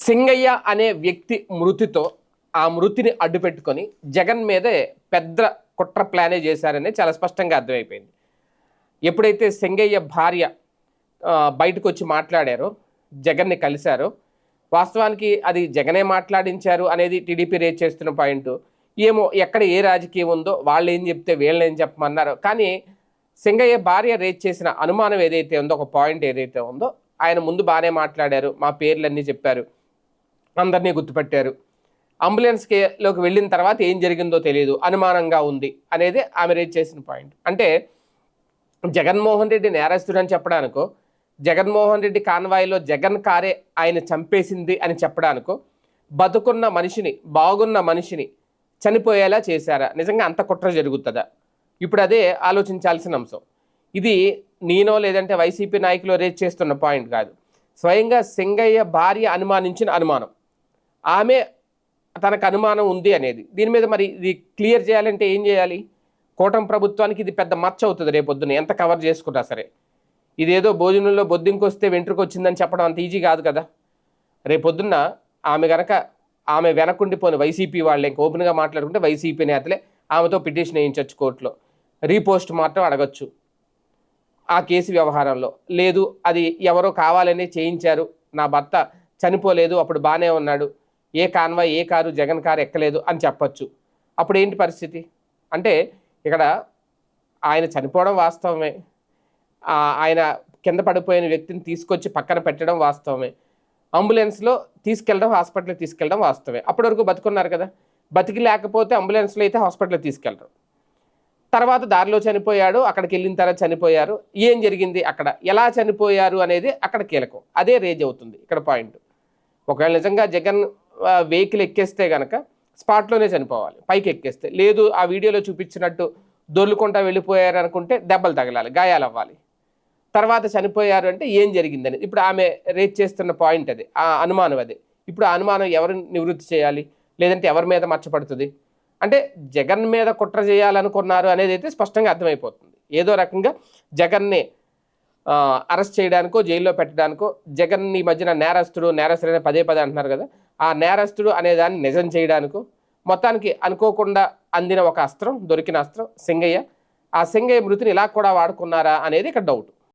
సింగయ్య అనే వ్యక్తి మృతితో ఆ మృతిని అడ్డుపెట్టుకొని జగన్ మీదే పెద్ద కుట్ర ప్లానే చేశారని చాలా స్పష్టంగా అర్థమైపోయింది. ఎప్పుడైతే సింగయ్య భార్య బయటకు వచ్చి మాట్లాడారో జగన్ని కలిశారో వాస్తవానికి అది జగనే మాట్లాడించారు అనేది టీడీపీ రేజ్ చేస్తున్న పాయింట్. ఏమో ఎక్కడ ఏ రాజకీయం ఉందో వాళ్ళు ఏం చెప్తే వీళ్ళని ఏం చెప్పమన్నారు. కానీ సింగయ్య భార్య రేజ్ చేసిన అనుమానం ఏదైతే ఉందో ఒక పాయింట్ ఏదైతే ఉందో ఆయన ముందు బాగానే మాట్లాడారు మా పేర్లన్నీ చెప్పారు. అందరినీ గుర్తుపెట్టారు. అంబులెన్స్ కేలోకి వెళ్ళిన తర్వాత ఏం జరిగిందో తెలియదు అనుమానంగా ఉంది అనేది ఆమె రేజ్ చేసిన పాయింట్ అంటే జగన్మోహన్ రెడ్డి నేరస్తుడు అని చెప్పడానికో జగన్మోహన్ రెడ్డి కాన్వాయిలో జగన్ కారే ఆయన చంపేసింది అని చెప్పడానికో బతుకున్న మనిషిని బాగున్న మనిషిని చనిపోయేలా చేశారా? నిజంగా అంత కుట్ర జరుగుతుందా? ఇప్పుడు అదే ఆలోచించాల్సిన అంశం. ఇది నేనో లేదంటే వైసీపీ నాయకులు రేజ్ చేస్తున్న పాయింట్ కాదు. స్వయంగా సింగయ్య భార్య అనుమానించిన అనుమానం. ఆమె తనకు అనుమానం ఉంది అనేది. దీని మీద మరి ఇది క్లియర్ చేయాలంటే ఏం చేయాలి? కూటమి ప్రభుత్వానికి ఇది పెద్ద మచ్చ అవుతుంది రేపొద్దున. ఎంత కవర్ చేసుకున్నా సరే. ఇదేదో భోజనంలో బొద్దింకొస్తే వెంట్రుకు వచ్చిందని చెప్పడం అంత ఈజీ కాదు కదా. రేపొద్దున్న ఆమె గనక ఆమె వెనకుండిపోయిన వైసీపీ వాళ్ళు ఇంకా ఓపెన్గా మాట్లాడుకుంటే వైసీపీ నేతలే ఆమెతో పిటిషన్ వేయించవచ్చు కోర్టులో. రీపోస్ట్ మాత్రం అడగచ్చు. ఆ కేసు వ్యవహారంలో. లేదు అది ఎవరో కావాలనే చేయించారు. నా భర్త చనిపోలేదు అప్పుడు బాగానే ఉన్నాడు. ఏ కాన్వా ఏ కారు జగన్ కారు ఎక్కలేదు అని చెప్పచ్చు. అప్పుడు ఏంటి పరిస్థితి? అంటే ఇక్కడ ఆయన చనిపోవడం వాస్తవమే. ఆయన కింద పడిపోయిన వ్యక్తిని తీసుకొచ్చి పక్కన పెట్టడం వాస్తవమే. అంబులెన్స్లో తీసుకెళ్ళడం హాస్పిటల్కి తీసుకెళ్ళడం వాస్తవమే. అప్పటి వరకు బతుకున్నారు కదా. బతికి లేకపోతే అంబులెన్స్లో అయితే హాస్పిటల్కి తీసుకెళ్ళరు. తర్వాత దారిలో చనిపోయాడు అక్కడికి వెళ్ళిన తర్వాత చనిపోయారు. ఏం జరిగింది అక్కడ? ఎలా చనిపోయారు అనేది అక్కడ కీలకం. అదే రేజ్ అవుతుంది. ఇక్కడ పాయింట్. ఒకవేళ నిజంగా జగన్ వెహికల్ ఎక్కేస్తే కనుక స్పాట్లోనే చనిపోవాలి. పైకి ఎక్కేస్తే. లేదు ఆ వీడియోలో చూపించినట్టు దొర్లుకుంటా వెళ్ళిపోయారు అనుకుంటే దెబ్బలు తగలాలి గాయాలు అవ్వాలి. తర్వాత చనిపోయారు అంటే ఏం జరిగిందని ఇప్పుడు ఆమె రేట్ చేస్తున్న పాయింట్ అది ఆ అనుమానం అది. ఇప్పుడు ఆ అనుమానం ఎవరు నివృత్తి చేయాలి? లేదంటే ఎవరి మీద మచ్చపడుతుంది? అంటే జగన్ మీద కుట్ర చేయాలనుకున్నారు అనేది అయితే స్పష్టంగా అర్థమైపోతుంది. ఏదో రకంగా జగన్ని అరెస్ట్ చేయడానికో జైల్లో పెట్టడానికో జగన్ ఈ మధ్యన నేరస్తుడు నేరస్తుడు అనే పదే పదే అంటున్నారు కదా ఆ నేరస్తుడు అనే దాన్ని నిజం చేయడానికో మొత్తానికి అనుకోకుండా అందిన ఒక అస్త్రం దొరికిన అస్త్రం సింగయ్య. ఆ సింగయ్య మృతిని ఇలా కూడా వాడుకున్నారా అనేది ఇక్కడ డౌట్